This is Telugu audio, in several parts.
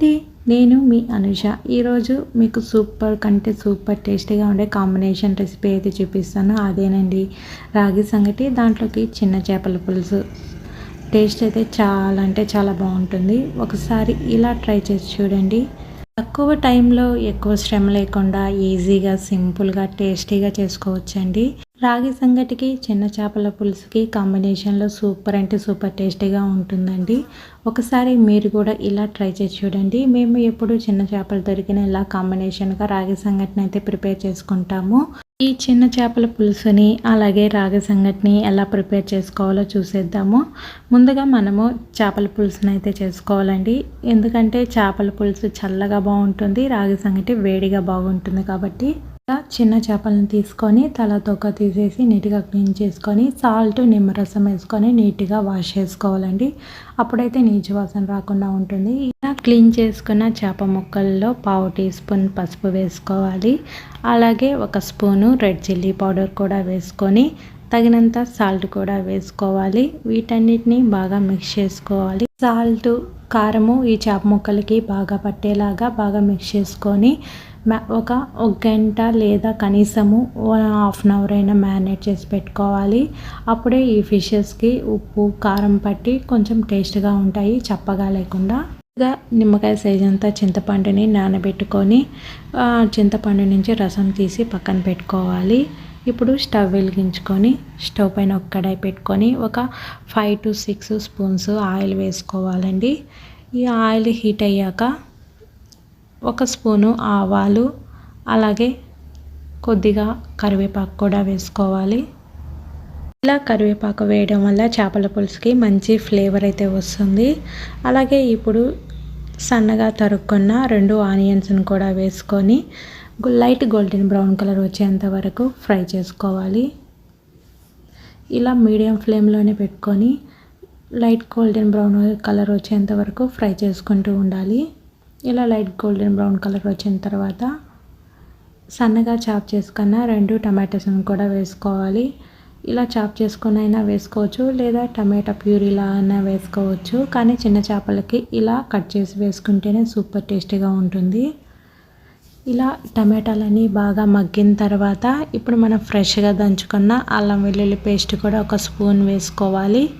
అండి నేను మీ అనుష ఈరోజు మీకు సూపర్ కంటే సూపర్ టేస్టీగా ఉండే కాంబినేషన్ రెసిపీ అయితే చూపిస్తాను. అదేనండి రాగి సంగటి దాంట్లోకి చిన్న చేపల పులుసు. టేస్ట్ అయితే చాలా అంటే చాలా బాగుంటుంది. ఒకసారి ఇలా ట్రై చేసి చూడండి. తక్కువ టైంలో ఎక్కువ శ్రమ లేకుండా ఈజీగా సింపుల్గా టేస్టీగా చేసుకోవచ్చండి. రాగి సంగటికి చిన్న చేపల పులుసుకి కాంబినేషన్లో సూపర్ అంటే సూపర్ టేస్టీగా ఉంటుందండి. ఒకసారి మీరు కూడా ఇలా ట్రై చేసి చూడండి. మేము ఎప్పుడు చిన్న చేపలు దొరికిన ఇలా కాంబినేషన్గా రాగి సంగటిని అయితే ప్రిపేర్ చేసుకుంటాము. ఈ చిన్న చేపల పులుసుని అలాగే రాగి సంగటిని ఎలా ప్రిపేర్ చేసుకోవాలో చూసేద్దాము. ముందుగా మనము చేపల పులుసుని అయితే చేసుకోవాలండి. ఎందుకంటే చేపల పులుసు చల్లగా బాగుంటుంది రాగి సంగటి వేడిగా బాగుంటుంది కాబట్టి చిన్న చేపలను తీసుకొని తల తొక్క తీసేసి నీట్గా క్లీన్ చేసుకొని సాల్ట్ నిమ్మరసం వేసుకొని నీట్గా వాష్ చేసుకోవాలండి. అప్పుడైతే నీచు వాసన రాకుండా ఉంటుంది. ఇలా క్లీన్ చేసుకున్న చేప ముక్కల్లో పావు టీ స్పూన్ పసుపు వేసుకోవాలి. అలాగే ఒక స్పూను రెడ్ చిల్లీ పౌడర్ కూడా వేసుకొని తగినంత సాల్ట్ కూడా వేసుకోవాలి. వీటన్నిటిని బాగా మిక్స్ చేసుకోవాలి. సాల్ట్ కారము ఈ చేప ముక్కలకి బాగా పట్టేలాగా బాగా మిక్స్ చేసుకొని ఒక ఒక గంట లేదా కనీసము హాఫ్ అన్ అవర్ అయినా మ్యారినేట్ చేసి పెట్టుకోవాలి. అప్పుడే ఈ ఫిషెస్కి ఉప్పు కారం పట్టి కొంచెం టేస్ట్గా ఉంటాయి చప్పగా లేకుండా. నిమ్మకాయ సైజ్ అంతా చింతపండుని నానబెట్టుకొని చింతపండు నుంచి రసం తీసి పక్కన పెట్టుకోవాలి. ఇప్పుడు స్టవ్ వెలిగించుకొని స్టవ్ పైన ఒక కడాయి పెట్టుకొని ఒక five to six spoons oil వేసుకోవాలండి. ఈ ఆయిల్ హీట్ అయ్యాక ఒక స్పూను ఆవాలు అలాగే కొద్దిగా కరివేపాకు కూడా వేసుకోవాలి. ఇలా కరివేపాకు వేయడం వల్ల చేపల పులుసుకి మంచి ఫ్లేవర్ అయితే వస్తుంది. అలాగే ఇప్పుడు సన్నగా తరుక్కున్న రెండు ఆనియన్స్ని కూడా వేసుకొని లైట్ గోల్డెన్ బ్రౌన్ కలర్ వచ్చేంత వరకు ఫ్రై చేసుకోవాలి. ఇలా మీడియం ఫ్లేమ్లోనే పెట్టుకొని లైట్ గోల్డెన్ బ్రౌన్ కలర్ వచ్చేంత వరకు ఫ్రై చేసుకుంటూ ఉండాలి. ఇలా లైట్ గోల్డెన్ బ్రౌన్ కలర్ వచ్చిన తర్వాత సన్నగా చాప్ చేసుకున్న రెండు టమాటోస్ని కూడా వేసుకోవాలి. ఇలా చాప్ చేసుకుని అయినా వేసుకోవచ్చు లేదా టమాటా ప్యూరీలా అయినా వేసుకోవచ్చు. కానీ చిన్న చేపలకి ఇలా కట్ చేసి వేసుకుంటేనే సూపర్ టేస్టీగా ఉంటుంది. ఇలా టమాటాలని బాగా మగ్గిన తర్వాత ఇప్పుడు మనం ఫ్రెష్గా దంచుకున్న అల్లం వెల్లుల్లి పేస్ట్ కూడా ఒక స్పూన్ వేసుకోవాలి.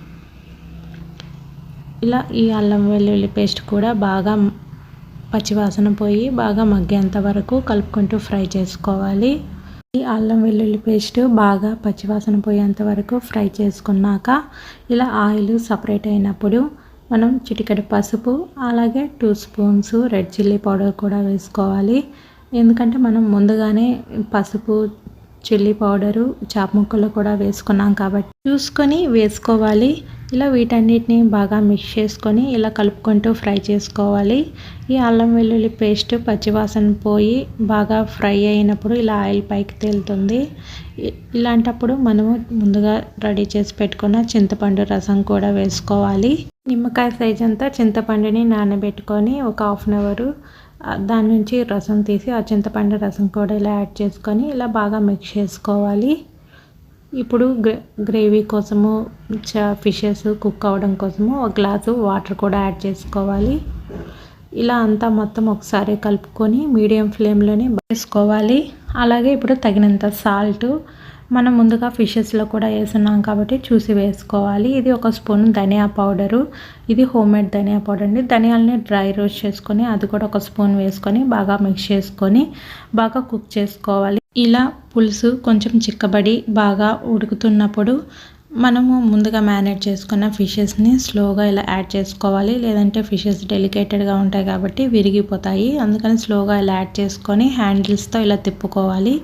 ఇలా ఈ అల్లం వెల్లుల్లి పేస్ట్ కూడా బాగా పచ్చివాసన పోయి బాగా మగ్గేంత వరకు కలుపుకుంటూ ఫ్రై చేసుకోవాలి. ఈ అల్లం వెల్లుల్లి పేస్ట్ బాగా పచ్చివాసన పోయేంత వరకు ఫ్రై చేసుకున్నాక ఇలా ఆయిల్ సపరేట్ అయినప్పుడు మనం చిటికెడు పసుపు అలాగే two spoons red chilli powder కూడా వేసుకోవాలి. ఎందుకంటే మనం ముందుగానే పసుపు చిల్లీ పౌడరు చాప ముక్కలు కూడా వేసుకున్నాం కాబట్టి చూసుకొని వేసుకోవాలి. ఇలా వీటన్నిటిని బాగా మిక్స్ చేసుకొని ఇలా కలుపుకుంటూ ఫ్రై చేసుకోవాలి. ఈ అల్లం వెల్లుల్లి పేస్ట్ పచ్చివాసన పోయి బాగా ఫ్రై అయినప్పుడు ఇలా ఆయిల్ పైకి తేలుతుంది. ఇలాంటప్పుడు మనము ముందుగా రెడీ చేసి పెట్టుకున్న చింతపండు రసం కూడా వేసుకోవాలి. నిమ్మకాయ సైజ్ అంతా చింతపండుని నానబెట్టుకొని ఒక హాఫ్ అన్ అవరు దాని నుంచి రసం తీసి ఆ చింతపండు రసం కూడా ఇలా యాడ్ చేసుకొని ఇలా బాగా మిక్స్ చేసుకోవాలి. ఇప్పుడు గ్రేవీ కోసము ఫిషెస్ కుక్ అవ్వడం కోసము ఒక గ్లాసు వాటర్ కూడా యాడ్ చేసుకోవాలి. ఇలా అంతా మొత్తం ఒకసారి కలుపుకొని మీడియం ఫ్లేమ్లోనే వేసుకోవాలి. అలాగే ఇప్పుడు తగినంత సాల్ట్ మనం ముందుగా ఫిషెస్లో కూడా వేసున్నాం కాబట్టి చూసి వేసుకోవాలి. ఇది ఒక స్పూన్ ధనియా పౌడరు. ఇది హోమ్ మేడ్ ధనియా పౌడర్ అండి. ధనియాలని డ్రై రోస్ట్ చేసుకొని అది కూడా ఒక స్పూన్ వేసుకొని బాగా మిక్స్ చేసుకొని బాగా కుక్ చేసుకోవాలి. ఇలా పులుసు కొంచెం చిక్కబడి బాగా ఉడుకుతున్నప్పుడు మనము ముందుగా మ్యారినేట్ చేసుకున్న ఫిషెస్ని స్లోగా ఇలా యాడ్ చేసుకోవాలి. లేదంటే ఫిషెస్ డెలికేటెడ్గా ఉంటాయి కాబట్టి విరిగిపోతాయి. అందుకని స్లోగా ఇలా యాడ్ చేసుకొని హ్యాండిల్స్తో ఇలా తిప్పుకోవాలి.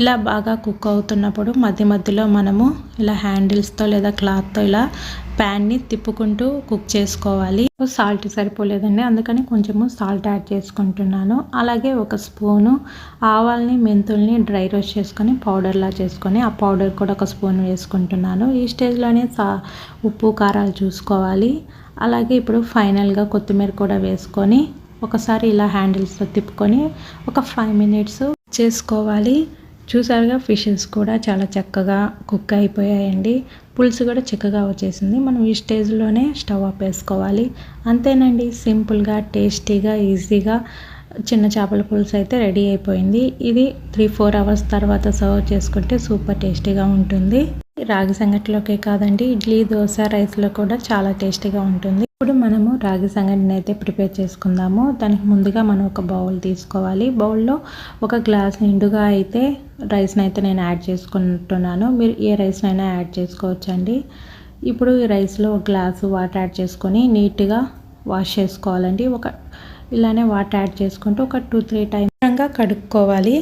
ఇలా బాగా కుక్ అవుతున్నప్పుడు మధ్య మధ్యలో మనము ఇలా హ్యాండిల్స్తో లేదా క్లాత్తో ఇలా ప్యాన్ని తిప్పుకుంటూ కుక్ చేసుకోవాలి. సాల్ట్ సరిపోలేదండి. అందుకని కొంచెము సాల్ట్ యాడ్ చేసుకుంటున్నాను. అలాగే ఒక స్పూను ఆవాల్ని మెంతుల్ని డ్రై రోస్ట్ చేసుకొని పౌడర్లా చేసుకొని ఆ పౌడర్ కూడా ఒక స్పూన్ వేసుకుంటున్నాను. ఈ స్టేజ్లోనే సా ఉప్పు కారాలు చూసుకోవాలి. అలాగే ఇప్పుడు ఫైనల్గా కొత్తిమీర కూడా వేసుకొని ఒకసారి ఇలా హ్యాండిల్స్తో తిప్పుకొని ఒక ఫైవ్ మినిట్స్ చేసుకోవాలి. చూసారుగా ఫిషెస్ కూడా చాలా చక్కగా కుక్ అయిపోయాయండి. పులుసు కూడా చక్కగా వచ్చేసింది. మనం ఈ స్టేజ్లోనే స్టవ్ ఆఫ్ వేసుకోవాలి అంతేనండి సింపుల్గా టేస్టీగా ఈజీగా చిన్న చేపల పులుసు అయితే రెడీ అయిపోయింది. ఇది త్రీ ఫోర్ అవర్స్ తర్వాత సర్వ్ చేసుకుంటే సూపర్ టేస్టీగా ఉంటుంది. రాగి సంగటిలోకే కాదండి ఇడ్లీ దోశ రైస్లో కూడా చాలా టేస్టీగా ఉంటుంది. ఇప్పుడు మనము రాగి సంగటిని అయితే ప్రిపేర్ చేసుకుందాము. దానికి ముందుగా మనం ఒక బౌల్ తీసుకోవాలి. బౌల్లో ఒక గ్లాస్ నిండుగా అయితే రైస్ని అయితే నేను యాడ్ చేసుకుంటున్నాను. మీరు ఏ రైస్నైనా యాడ్ చేసుకోవచ్చండి. ఇప్పుడు ఈ రైస్లో ఒక గ్లాసు వాటర్ యాడ్ చేసుకొని నీట్గా వాష్ చేసుకోవాలండి. ఒక ఇలానే వాటర్ యాడ్ చేసుకుంటూ ఒక టూ త్రీ టైమ్ కడుక్కోవాలి.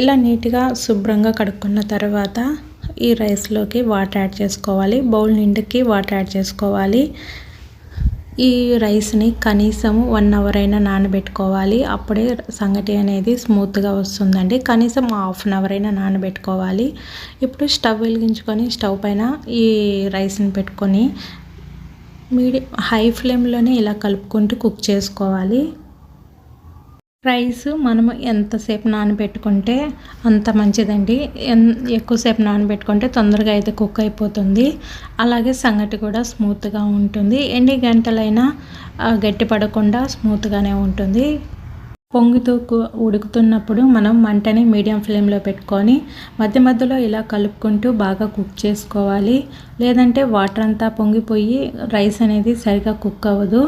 ఇలా నీట్గా శుభ్రంగా కడుక్కున్న తర్వాత ఈ రైస్లోకి వాటర్ యాడ్ చేసుకోవాలి. బౌల్ నిండుకి వాటర్ యాడ్ చేసుకోవాలి. ఈ రైస్ని కనీసం వన్ అవర్ అయినా నానబెట్టుకోవాలి. అప్పుడే సంగటి అనేది స్మూత్గా వస్తుందండి. కనీసం హాఫ్ అన్ అవర్ అయినా నానబెట్టుకోవాలి. ఇప్పుడు స్టవ్ వెలిగించుకొని స్టవ్ పైన ఈ రైస్ని పెట్టుకొని మీడియం హై ఫ్లేమ్లోనే ఇలా కలుపుకుంటూ కుక్ చేసుకోవాలి. రైస్ మనము ఎంతసేపు నానబెట్టుకుంటే అంత మంచిదండి. ఎన్ ఎక్కువసేపు నానబెట్టుకుంటే తొందరగా అయితే కుక్ అయిపోతుంది. అలాగే సంగటి కూడా స్మూత్గా ఉంటుంది. ఎన్ని గంటలైనా గట్టి పడకుండా స్మూత్గానే ఉంటుంది. పొంగుతూ ఉడుకుతున్నప్పుడు మనం మంటని మీడియం ఫ్లేమ్లో పెట్టుకొని మధ్య మధ్యలో ఇలా కలుపుకుంటూ బాగా కుక్ చేసుకోవాలి. లేదంటే వాటర్ అంతా పొంగిపోయి రైస్ అనేది సరిగా కుక్ అవ్వదు.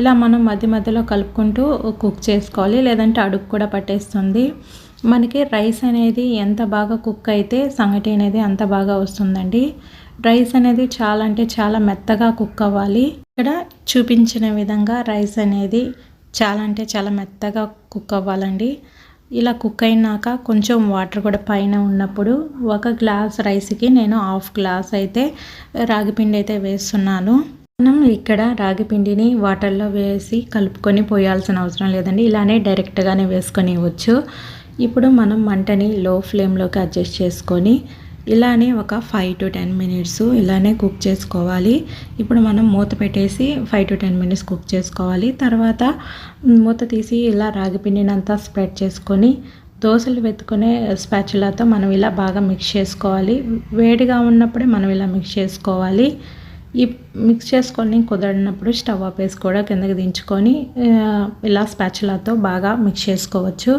ఇలా మనం మధ్య మధ్యలో కలుపుకుంటూ కుక్ చేసుకోవాలి. లేదంటే అడుగు కూడా పట్టేస్తుంది. మనకి రైస్ అనేది ఎంత బాగా కుక్ అయితే సంగటి అనేది అంత బాగా వస్తుందండి. రైస్ అనేది చాలా అంటే చాలా మెత్తగా కుక్ అవ్వాలి. ఇక్కడ చూపించిన విధంగా రైస్ అనేది చాలా అంటే చాలా మెత్తగా కుక్ అవ్వాలండి. ఇలా కుక్ అయినాక కొంచెం వాటర్ కూడా పైన ఉన్నప్పుడు ఒక గ్లాస్ రైస్కి నేను హాఫ్ గ్లాస్ అయితే రాగిపిండి అయితే వేస్తున్నాను. మనం ఇక్కడ రాగిపిండిని వాటర్లో వేసి కలుపుకొని పోయాల్సిన అవసరం లేదండి. ఇలానే డైరెక్ట్గానే వేసుకొని ఇవ్వచ్చు. ఇప్పుడు మనం మంటని లో ఫ్లేమ్లోకి అడ్జస్ట్ చేసుకొని ఇలానే ఒక ఫైవ్ టు టెన్ మినిట్స్ ఇలానే కుక్ చేసుకోవాలి. ఇప్పుడు మనం మూత పెట్టేసి five to ten minutes cook చేసుకోవాలి. తర్వాత మూత తీసి ఇలా రాగి పిండినంతా స్ప్రెడ్ చేసుకొని దోశలు వెతుకునే స్పాచులాతో మనం ఇలా బాగా మిక్స్ చేసుకోవాలి. వేడిగా ఉన్నప్పుడే మనం ఇలా మిక్స్ చేసుకోవాలి. ఈ మిక్స్ చేసుకొని కుదరినప్పుడు స్టవ్ ఆపేసి కూడా కిందకి దించుకొని ఇలా స్పాచులాతో బాగా మిక్స్ చేసుకోవచ్చు.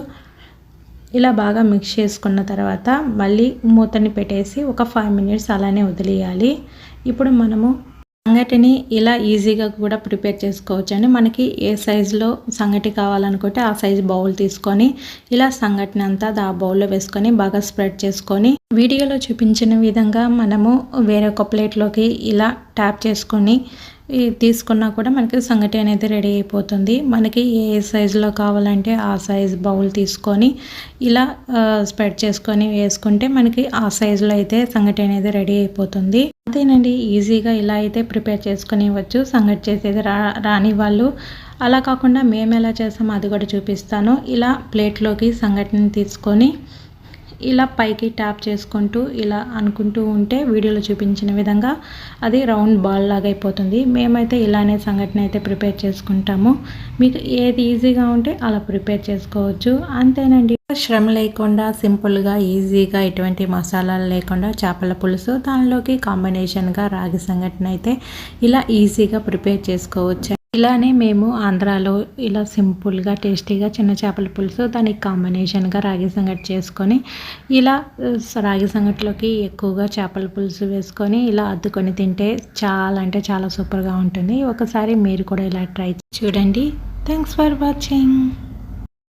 ఇలా బాగా మిక్స్ చేసుకున్న తర్వాత మళ్ళీ మూతని పెట్టేసి ఒక ఫైవ్ మినిట్స్ అలానే వదిలేయాలి. ఇప్పుడు మనము సంగటిని ఇలా ఈజీగా కూడా ప్రిపేర్ చేసుకోవచ్చు అండి మనకి ఏ సైజులో సంగటి కావాలనుకుంటే ఆ సైజు బౌల్ తీసుకొని ఇలా సంగటిని అంతా ఆ బౌల్లో వేసుకొని బాగా స్ప్రెడ్ చేసుకొని వీడియోలో చూపించిన విధంగా మనము వేరొక ప్లేట్లోకి ఇలా ట్యాప్ చేసుకొని తీసుకున్నా కూడా మనకి సంగటి అనేది రెడీ అయిపోతుంది. మనకి ఏ సైజులో కావాలంటే ఆ సైజ్ బౌల్ తీసుకొని ఇలా స్ప్రెడ్ చేసుకొని వేసుకుంటే మనకి ఆ సైజులో అయితే సంగటి అనేది రెడీ అయిపోతుంది. అంతేనండి ఈజీగా ఇలా అయితే ప్రిపేర్ చేసుకునేవచ్చు ఇవ్వచ్చు సంగటి చేసేది రా రాని వాళ్ళు. అలా కాకుండా మేము ఎలా చేస్తామో అది కూడా చూపిస్తాను. ఇలా ప్లేట్లోకి సంగటిని తీసుకొని ఇలా పైకి ట్యాప్ చేసుకుంటూ ఇలా అనుకుంటూ ఉంటే వీడియోలో చూపించిన విధంగా అది రౌండ్ బాల్ లాగా అయిపోతుంది. మేమైతే ఇలానే సంఘటన అయితే ప్రిపేర్ చేసుకుంటాము. మీకు ఏది ఈజీగా ఉంటే అలా ప్రిపేర్ చేసుకోవచ్చు. అంతేనండి. శ్రమ లేకుండా సింపుల్గా ఈజీగా ఎటువంటి మసాలాలు లేకుండా చేపల పులుసు దానిలోకి కాంబినేషన్గా రాగి సంఘటన అయితే ఇలా ఈజీగా ప్రిపేర్ చేసుకోవచ్చు. ఇలానే మేము ఆంధ్రాలో ఇలా సింపుల్గా టేస్టీగా చిన్న చేపల పులుసు దానికి కాంబినేషన్గా రాగి సంగటి చేసుకొని ఇలా రాగి సంగటిలోకి ఎక్కువగా చేపల పులుసు వేసుకొని ఇలా అద్దుకొని తింటే చాలా అంటే చాలా సూపర్గా ఉంటుంది. ఒకసారి మీరు కూడా ఇలా ట్రై చూడండి. Thanks for watching.